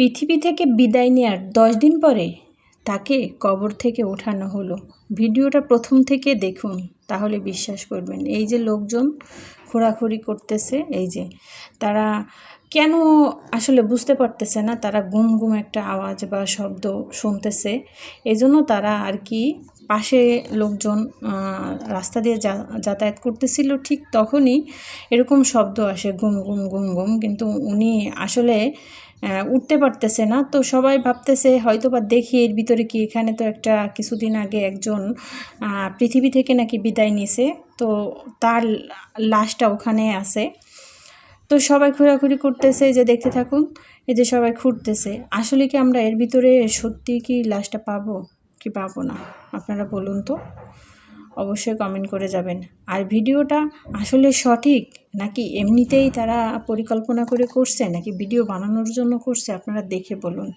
পৃথিবী থেকে বিদায় নেওয়ার দশ দিন পরে তাকে কবর থেকে ওঠানো হলো। ভিডিওটা প্রথম থেকে দেখুন, তাহলে বিশ্বাস করবেন। এই যে লোকজন খোঁড়াখুড়ি করতেছে, এই যে তারা কেন আসলে বুঝতে পারতেছে না, তারা গুম গুম একটা আওয়াজ বা শব্দ শুনতেছে। এজন্য তারা আর কি পাশে লোকজন রাস্তা দিয়ে যাতায়াত করতেছিল, ঠিক তখনই এরকম শব্দ আসে, গুম গুম গুম গুম। কিন্তু উনি আসলে উঠতে পারতেছে না। তো সবাই ভাবতেছে হয়তো বা দেখি এর ভিতরে কি এখানে তো একটা কিছুদিন আগে একজন পৃথিবী থেকে নাকি বিদায় নিছে। তো তার লাশটা ওখানে আছে। তো সবাই ঘোরাঘুরি করতেছে যে দেখতে থাকুন, এই যে সবাই ঘুরতেছে আসলে কি আমরা এর ভিতরে সত্যি কি লাশটা পাবো, কি পাবো না? আপনারা বলুন তো। অবশ্যই কমেন্ট করে যাবেন। আর ভিডিওটা আসলে সঠিক? নাকি এমনিতেই তারা পরিকল্পনা করে করছে? নাকি ভিডিও বানানোর জন্য করছে? আপনারা দেখে বলুন।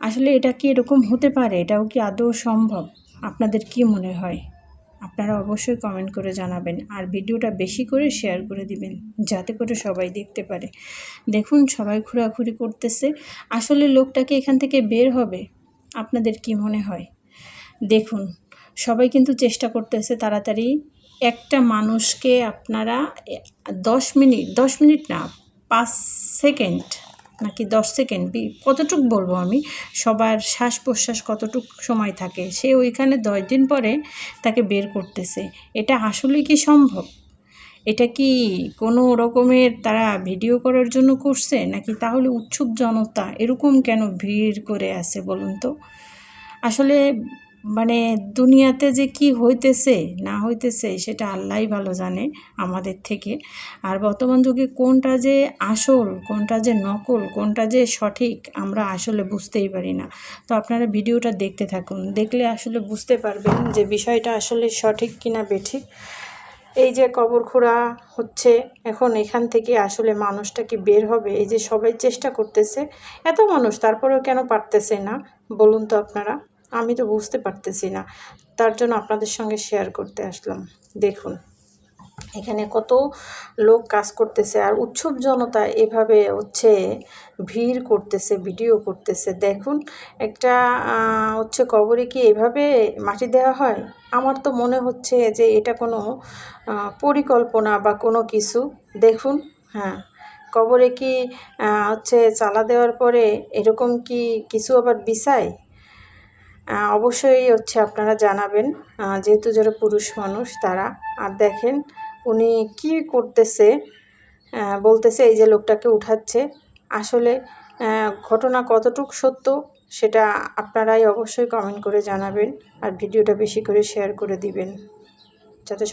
আসলে এটা কি এরকম হতে পারে? এটাও কি আদৌ সম্ভব? আপনাদের কি মনে হয়? আপনারা অবশ্যই কমেন্ট করে জানাবেন। আর ভিডিওটা বেশি করে শেয়ার করে দিবেন, যাতে করে সবাই দেখতে পারে। দেখুন, সবাই ঘোরাঘুরি করতেছে। আসলে লোকটাকে এখান থেকে বের হবে? আপনাদের কি মনে হয়? দেখুন সবাই কিন্তু চেষ্টা করতেছে তাড়াতাড়ি একটা মানুষকে আপনারা দশ মিনিট দশ মিনিট না, পাঁচ সেকেন্ড নাকি দশ সেকেন্ড কতটুক বলব আমি, সবার শ্বাস প্রশ্বাস কতটুক সময় থাকে, সে ওইখানে দশ দিন পরে তাকে বের করতেছে। এটা আসলে কি সম্ভব? এটা কি কোনো রকমের তারা ভিডিও করার জন্য করছে নাকি তাহলে উৎসুক জনতা এরকম কেন ভিড় করে আছে বলুন তো? আসলে মানে দুনিয়াতে যে কি হইতেছে, না হইতেছে, সেটা আল্লাহই ভালো জানে আমাদের থেকে। আর বর্তমান যুগে কোনটা যে আসল, কোনটা যে নকল, কোনটা যে সঠিক, আমরা আসলে বুঝতেই পারি না। তো আপনারা ভিডিওটা দেখতে থাকুন। দেখলে আসলে বুঝতে পারবেন যে বিষয়টা আসলে সঠিক কিনা বেঠিক। এই যে কবর খোঁড়া হচ্ছে, এখন এখান থেকে আসলে মানুষটা কি বের হবে? এই যে সবাই চেষ্টা করতেছে, এত মানুষ, তারপরেও কেন পারতেছে না? বলুন তো আপনারা। আমি তো বুঝতে পারতেছি না। তার জন্য আপনাদের সঙ্গে শেয়ার করতে আসলাম। দেখুন, এখানে কত লোক কাজ করতেছে আর উৎসব জনতা এভাবে হচ্ছে ভিড় করতেছে, ভিডিও করতেছে। দেখুন, একটা হচ্ছে কবরে কি এভাবে মাটি দেওয়া হয়? আমার তো মনে হচ্ছে যে এটা কোনো পরিকল্পনা বা কোনো কিছু। দেখুন হ্যাঁ কবরে কি হচ্ছে চালা দেওয়ার পরে এরকম কি কিছু আবার বিছায়? অবশ্যই হচ্ছে আপনারা জানাবেন যেহেতু যারা পুরুষ মানুষ তারা। আর দেখেন, উনি কি করতেছে বলতেছে এই যে লোকটাকে উঠাচ্ছে। আসলে ঘটনা কতটুক সত্য সেটা আপনারাই অবশ্যই কমেন্ট করে জানাবেন আর ভিডিওটা বেশি করে শেয়ার করে দিবেন। যাতে